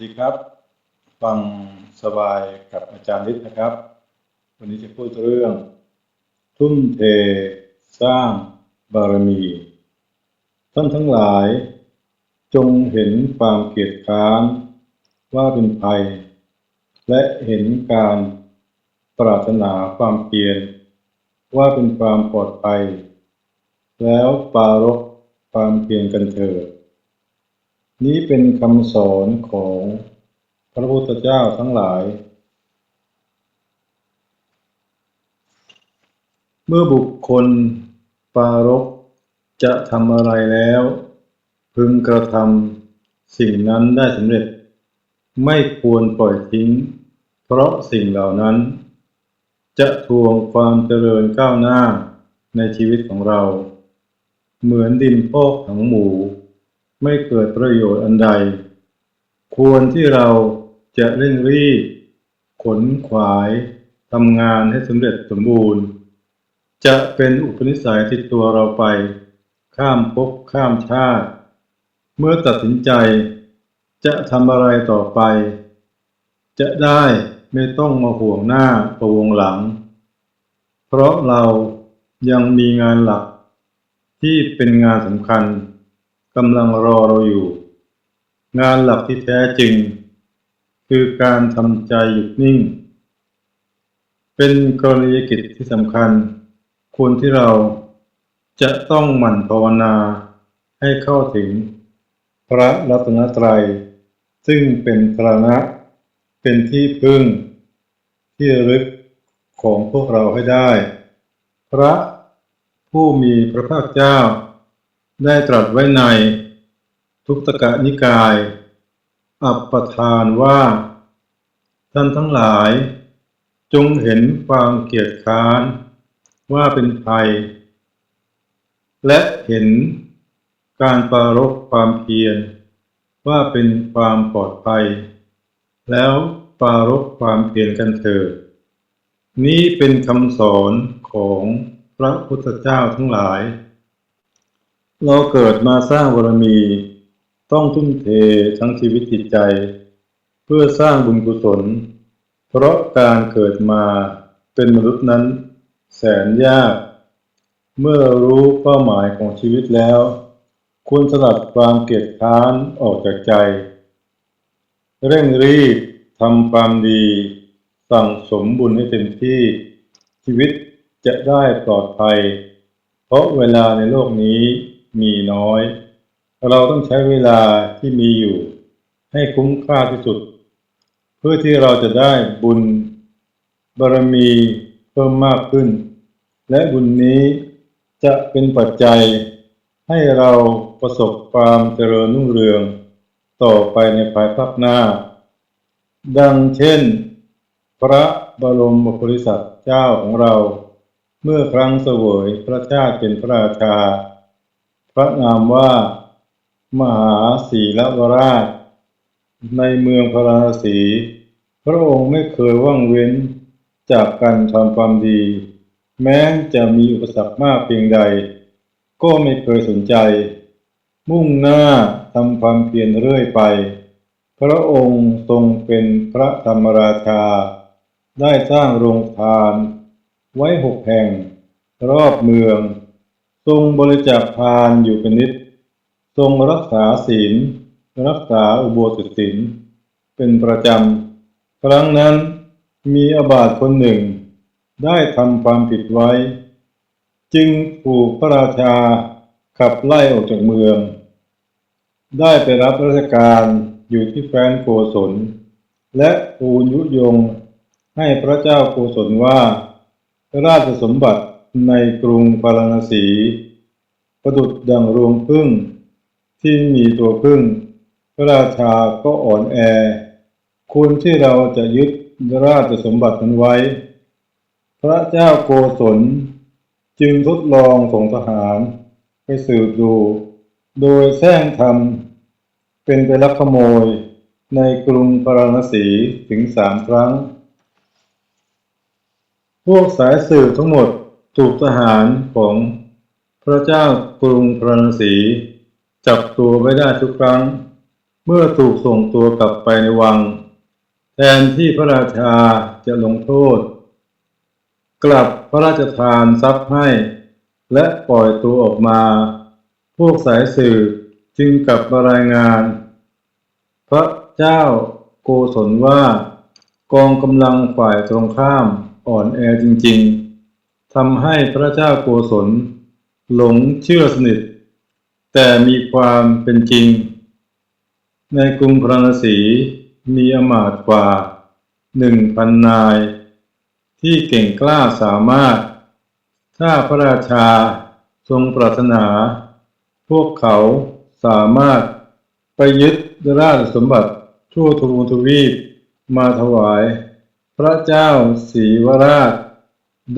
สวัสดีครับ ฟังสบายกับอาจารย์ฤทธิ์นะครับ วันนี้จะพูดเรื่อง ทุ่มเท สร้างบารมี ท่านทั้งหลาย จงเห็นความเกียจค้านว่าเป็นภัย และเห็นการปรารถนาความเพียรว่าเป็นความปลอดภัย แล้วปารภความเพียรกันเถิด นี้เป็นคำสอนของพระพุทธเจ้าทั้งหลาย เมื่อบุคคลปารภจะทำอะไรแล้ว พึงกระทำสิ่งนั้นได้สำเร็จ ไม่ควรปล่อยทิ้ง เพราะสิ่งเหล่านั้น จะทวงความเจริญก้าวหน้าในชีวิตของเรา เหมือนดินพอกถังหมู ไม่เกิดประโยชน์อันใด ควรที่เราจะเร่งรีบขนขวายทำงานให้สำเร็จสมบูรณ์ จะเป็นอุปนิสัยติดตัวเราไป ข้ามภพข้ามชาติ เมื่อตัดสินใจจะทำอะไรต่อไป จะได้ไม่ต้องมาห่วงหน้าประวงหลัง เพราะเรายังมีงานหลักที่เป็นงานสำคัญ กำลังรอเราอยู่ งานหลักที่แท้จริง คือการทำใจหยุดนิ่ง เป็นกรณียกิจที่สำคัญ ควรที่เราจะต้องหมั่นภาวนาให้เข้าถึง พระรัตนตรัย ซึ่งเป็นพระนะเป็นที่พึ่ง ที่ระลึกของพวกเราให้ได้ พระผู้มีพระภาคเจ้า ได้ตรัสไว้ในทุกตกะนิกาย อัปปทานว่า ท่านทั้งหลาย จงเห็นความเกียจค้านว่าเป็นภัย และเห็นการปรารภความเพียรว่าเป็นความปลอดภัย แล้วปรารภความเพียรกันเถิดนี้เป็นคำสอนของพระพุทธเจ้าทั้งหลาย เราเกิดมาสร้างบารมี ต้องทุ่มเททั้งชีวิตจิตใจ เพื่อสร้างบุญกุศล เพราะการเกิดมาเป็นมนุษย์นั้น แสนยาก เมื่อรู้เป้าหมายของชีวิตแล้ว ควรสลัดความเกลียดค้านออกจากใจ เร่งรีบทำความดี สั่งสมบุญให้เต็มที่ ชีวิตจะได้ปลอดภัย เพราะเวลาในโลกนี้ มีน้อย เราต้องใช้เวลาที่มีอยู่ ให้คุ้มค่าที่สุด เพื่อที่เราจะได้บุญบารมีเพิ่มมากขึ้น และบุญนี้จะเป็นปัจจัย ให้เราประสบความเจริญรุ่งเรือง ต่อไปในภายภาคหน้า ดังเช่น พระบรมโพธิสัตว์เจ้าของเรา เมื่อครั้งเสวยพระชาติเป็นพระราชา ระนามว่า มหาศีลวราช ในเมืองพาราณสีพระองค์ไม่เคยว่างเว้นจากการทำความดี แม้จะมีอุปสรรคมากเพียงใด ก็ไม่เคยสนใจ มุ่งหน้าทำความเพียรเรื่อยไป พระองค์ทรงเป็นพระธรรมราชา ได้สร้างโรงทาน ไว้หกแห่ง รอบเมือง ทรงบริจาคทานอยู่เป็นนิด ทรงรักษาศีล รักษาอุโบสถศีลเป็นประจำ ครั้งนั้นมีอบาทคนหนึ่ง ได้ทำความผิดไว้ จึงถูกพระราชาขับไล่ออกจากเมือง ได้ไปรับราชการอยู่ที่แคว้นโกศล และทูลยุยงให้พระเจ้าโกศลว่า ราชสมบัติ ในกรุงพาราณสี ประดุดดังรวงพึ่งที่มีตัวพึ่ง พระราชาก็อ่อนแอ ควรที่เราจะยึดราชสมบัตินั้นไว้ พระเจ้าโกศลจึงทดลองส่งทหารไปสืบดู โดยแซงทำเป็นไปลักขโมยในกรุงพาราณสีถึงสามครั้ง พวกสายสืบทั้งหมด ถูกทหารของพระเจ้ากรุงพราณสีจับตัวไว้ได้ทุกครั้ง เมื่อถูกส่งตัวกลับไปในวัง แทนที่พระราชาจะลงโทษ กลับพระราชทานทรัพย์ให้ และปล่อยตัวออกมา พวกสายสืบจึงกลับมารายงาน พระเจ้าโกศลว่ากองกำลังฝ่ายตรงข้ามอ่อนแอจริง ๆ ทำให้พระเจ้าโกศลหลงเชื่อสนิท แต่มีความเป็นจริง ในกรุงพระนศีมีอมาตย์กว่าหนึ่งพันนาย ที่เก่งกล้าสามารถ ถ้าพระราชาทรงปรารถนา พวกเขาสามารถไปยึดราชสมบัติทั่วทุกทวีปมาถวาย พระเจ้าศรีวราช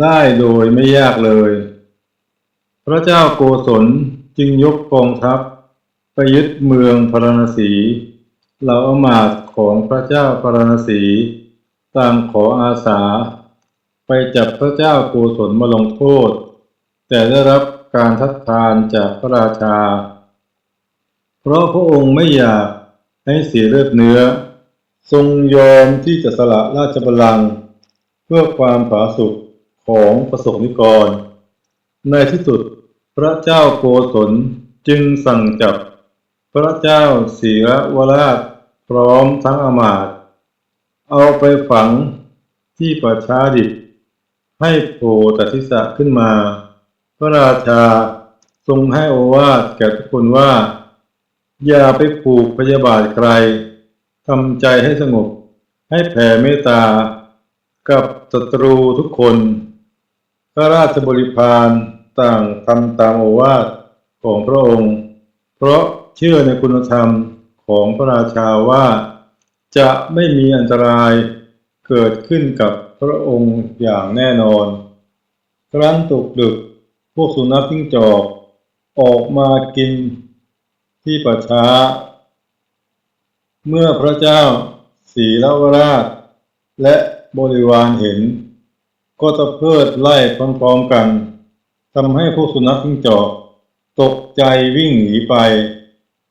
ได้โดยไม่ยากเลย พระเจ้าโกศลจึงยกกองทัพไปยึดเมืองพาราณสีเหล่าอมาตของพระเจ้าพาราณสีต่างขออาสา ไปจับพระเจ้าโกศลมาลงโทษ แต่ได้รับการทัดทานจากพระราชา เพราะพระองค์ไม่อยากให้เสียเลือดเนื้อ ทรงยอมที่จะสละราชบัลลังก์เพื่อความผาสุก ของประสบนิกร ในที่สุดพระเจ้าโกศลจึงสั่งจับพระเจ้าศีรวราชพร้อมทั้งอมาตย์เอาไปฝังที่ประชาดิบให้โผล่ตัดทิศะขึ้นมา พระราชาทรงให้โอวาทแก่ทุกคนว่า อย่าไปผูกพยาบาทใครทำใจให้สงบให้แผ่เมตตา กับศัตรูทุกคน พระราชบริพารต่างทำตามโอวาทของพระองค์ เพราะเชื่อในคุณธรรมของพระราชาว่า จะไม่มีอันตรายเกิดขึ้นกับพระองค์อย่างแน่นอน ครั้นตกดึก พวกสุนัขจิ้งจอก ออกมากินที่ป่าช้า เมื่อพระเจ้าศรีลวราช และบริวารเห็น ก็ตะเพิดไล่พร้อมๆกันทำให้พวกสุนัขจิ้งจอกตกใจวิ่งหนีไป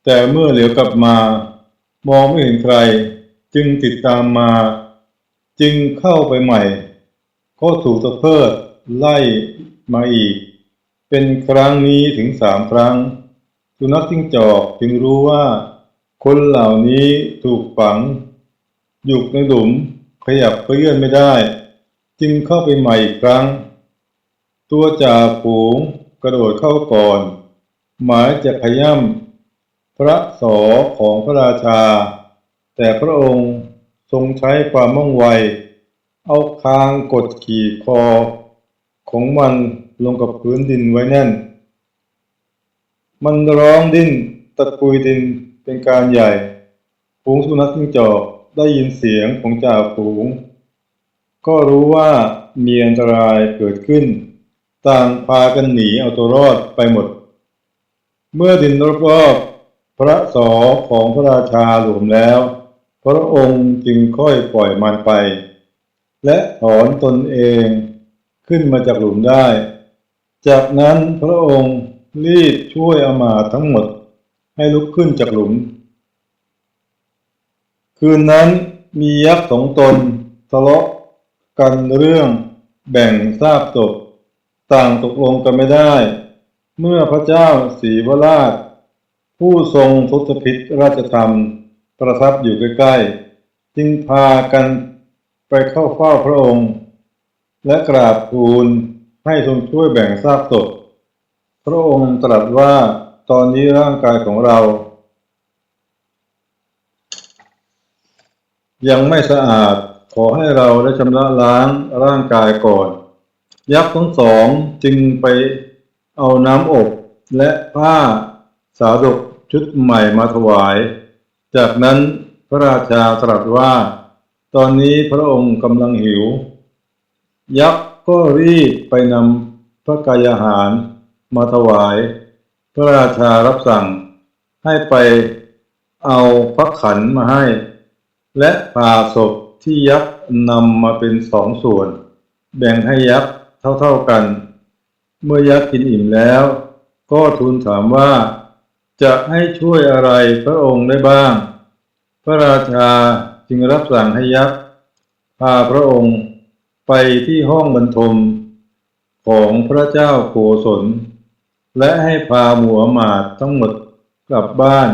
แต่เมื่อเหลียวกลับมา มองไม่เห็นใคร จึงติดตามมา จึงเข้าไปใหม่ ก็ถูกตะเพิดไล่มาอีก เป็นครั้งนี้ถึงสามครั้ง สุนัขจิ้งจอกจึงรู้ว่า คนเหล่านี้ถูกฝัง อยู่ในหลุมขยับเลื่อนไม่ได้ จึงเข้าไปใหม่อีกครั้ง ตัวจ่าฝูงกระโดดเข้าก่อน หมายจะขย่ำพระสอของพระราชา แต่พระองค์ทรงใช้ความม่องไว เอาคางกดขี่คอ ของมันลงกับพื้นดินไว้แน่น มันร้องดิ้นตะกุยดินเป็นการใหญ่ ฝูงสุนัขจิ้งจอกได้ยินเสียงของจ่าฝูง ก็รู้ว่ามีอันตรายเกิดขึ้น ต่างพากันหนีเอาตัวรอดไปหมด เมื่อดินรอบๆพระสอของพระราชาหลวมแล้ว พระองค์จึงค่อยปล่อยมันไป และถอนตนเองขึ้นมาจากหลุมได้ จากนั้นพระองค์รีบช่วยอมาทั้งหมดให้ลุกขึ้นจากหลุม คืนนั้นมียักษ์สองตนทะเลาะ กันเรื่องแบ่งทราบศพต่างตกลงกันไม่ได้ เมื่อพระเจ้าศรีวราช ผู้ทรงทศพิธราชธรรม ประทับอยู่ใกล้ๆ จึงพากันไปเข้าเฝ้าพระองค์ และกราบทูลให้ทรงช่วยแบ่งทราบศพพระองค์ตรัสว่าตอนนี้ร่างกายของเรา ยังไม่สะอาด ขอให้เราได้ชำระล้างร่างกายก่อน ยักษ์ทั้งสองจึงไปเอาน้ำอบและผ้าสาดกชุดใหม่มาถวาย จากนั้นพระราชาตรัสว่า ตอนนี้พระองค์กำลังหิว ยักษ์ก็รีบไปนำพระกายอาหารมาถวาย พระราชารับสั่งให้ไปเอาพระขันมาให้ และผ่าศพ ที่ยักษ์นำมาเป็นสองส่วน แบ่งให้ยักษ์เท่าๆกัน เมื่อยักษ์กินอิ่มแล้ว ก็ทูลถามว่า จะให้ช่วยอะไรพระองค์ได้บ้าง พระราชาจึงรับสั่งให้ยักษ์พาพระองค์ไปที่ห้องบรรทมของพระเจ้าโกศล และให้พาหมูหมาดทั้งหมดกลับบ้าน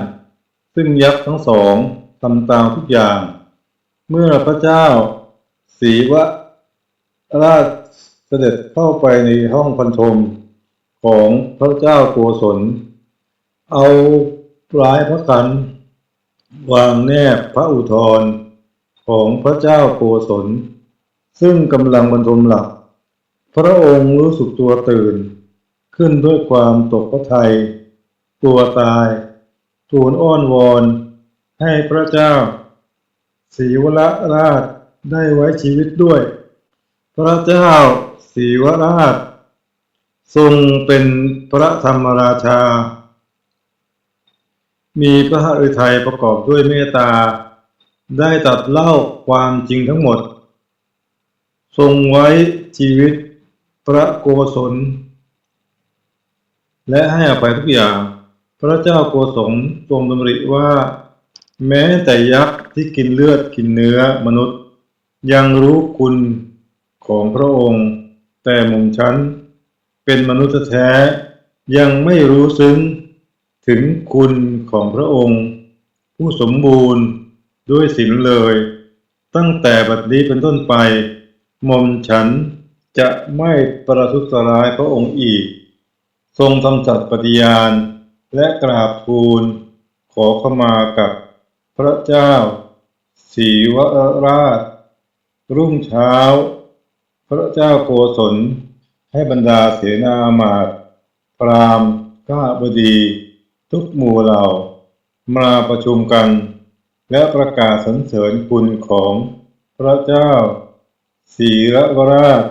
ซึ่งยักษ์ทั้งสองทำตามทุกอย่าง เมื่อพระเจ้าศรีวะราชเสด็จเข้าไปในห้องพันธมของพระเจ้าโกศล เอาปลายพระกันวางแนบพระอุทธรของพระเจ้าโกศล ซึ่งกำลังบรรทมหลับพระองค์รู้สึกตัวตื่น ขึ้นด้วยความตกพระทัยกลัวตาย ทูลอ้อนวอนให้พระเจ้า ศีวรราชได้ไว้ชีวิตด้วย พระเจ้าศีวราช ทรงเป็นพระธรรมราชา มีพระฤทัยประกอบด้วยเมตตา ได้ตัดเล่าความจริงทั้งหมด ทรงไว้ชีวิตพระโกศล และให้อภัยทุกอย่าง พระเจ้าโกศลทรงดำริว่า แม้แต่ยักษ์ที่กินเลือดกินเนื้อมนุษย์ ยังรู้คุณของพระองค์ แต่หม่อมฉันเป็นมนุษย์แท้ยังไม่รู้ซึ้งถึงคุณของพระองค์ ผู้สมบูรณ์ด้วยศีลเลย ตั้งแต่บัดนี้เป็นต้นไปหม่อมฉันจะไม่ประทุษร้ายพระองค์อีก ทรงทำจัดปฏิญาณและกราบทูลขอขมากับ พระเจ้าศีวราช รุ่งเช้า พระเจ้าโกศลให้บรรดาเสนามาตย์พรามณ์ข้าบดี ทุกหมู่เหล่า มาประชุมกัน และประกาศสรรเสริญคุณของพระเจ้าศรีวราช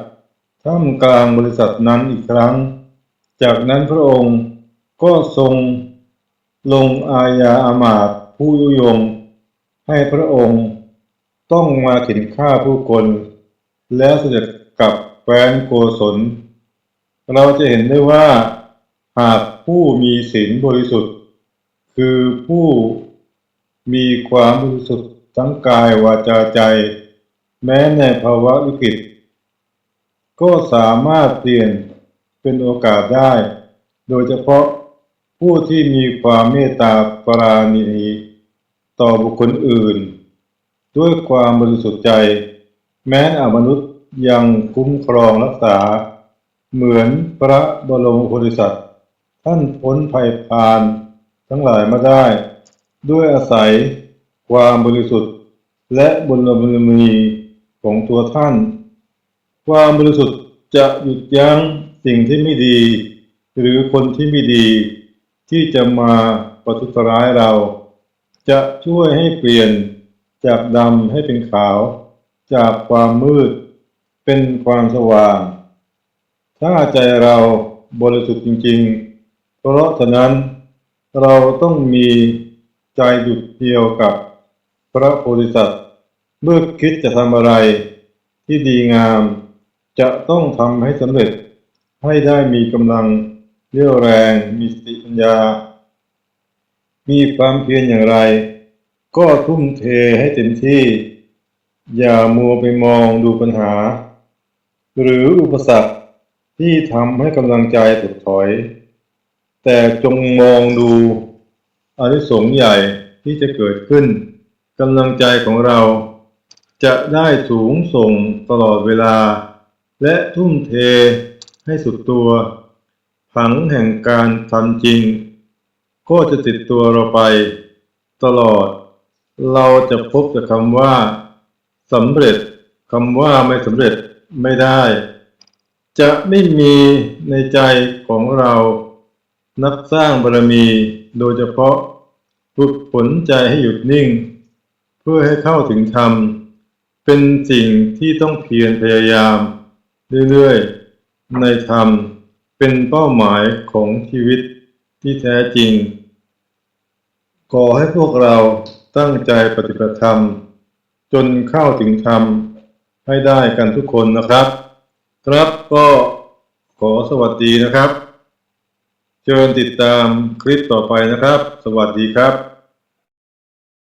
ท่ามกลางบริษัทนั้นอีกครั้ง จากนั้นพระองค์ก็ทรงลงอาญาอามาตย์ ผู้ยุยง ให้พระองค์ต้องมาเข็นฆ่าผู้คน แล้วเสด็จกลับแคว้นโกศล เราจะเห็นได้ว่า หากผู้มีศีลบริสุทธิ์ คือผู้มีความบริสุทธิ์ทั้งกายวาจาใจ แม้ในภาวะวิกฤต ก็สามารถเปลี่ยนเป็นโอกาสได้ โดยเฉพาะผู้ที่มีความเมตตาปราณี ต่อบุคคลอื่น ด้วยความบริสุทธิ์ใจ แม้อมนุษย์ยังคุ้มครองรักษา เหมือนพระบรมโพธิสัตว์ท่านพ้นภัยพานทั้งหลายมาได้ ด้วยอาศัยความบริสุทธิ์และบุญบารมีของตัวท่าน ความบริสุทธิ์จะหยุดยั้งสิ่งที่ไม่ดี หรือคนที่ไม่ดี ที่จะมาประทุษร้ายเรา จะช่วยให้เปลี่ยนจากดำให้เป็นขาว จากความมืด เป็นความสว่าง ถ้าใจเราบริสุทธิ์จริง ๆ เพราะฉะนั้นเราต้องมีใจดุดเดียวกับพระโพธิสัตว์เมื่อคิดจะทำอะไร ที่ดีงาม จะต้องทำให้สำเร็จให้ได้มีกำลังเรี่ยวแรงมีสติปัญญา มีความเพียรอย่างไร ก็ทุ่มเทให้เต็มที่ อย่ามัวไปมองดูปัญหา หรืออุปสรรคที่ทำให้กำลังใจถดถอย แต่จงมองดูอานิสงส์ใหญ่ที่จะเกิดขึ้นกำลังใจของเรา จะได้สูงส่งตลอดเวลา และทุ่มเทให้สุดตัว ผังแห่งการทำจริง ก็จะติดตัวเราไปตลอด เราจะพบแต่คำว่าสำเร็จคำว่าไม่สำเร็จไม่ได้ จะไม่มีในใจของเรานักสร้างบารมีโดยเฉพาะฝึกฝนใจให้หยุดนิ่ง เพื่อให้เข้าถึงธรรม เป็นสิ่งที่ต้องเพียรพยายาม เรื่อยๆ ในธรรมเป็นเป้าหมายของชีวิตที่แท้จริง ขอให้พวกเราตั้งใจปฏิบัติธรรม จนเข้าถึงธรรมให้ได้กันทุกคนนะครับ ครับก็ขอสวัสดีนะครับ เชิญติดตามคลิปต่อไปนะครับ สวัสดีครับ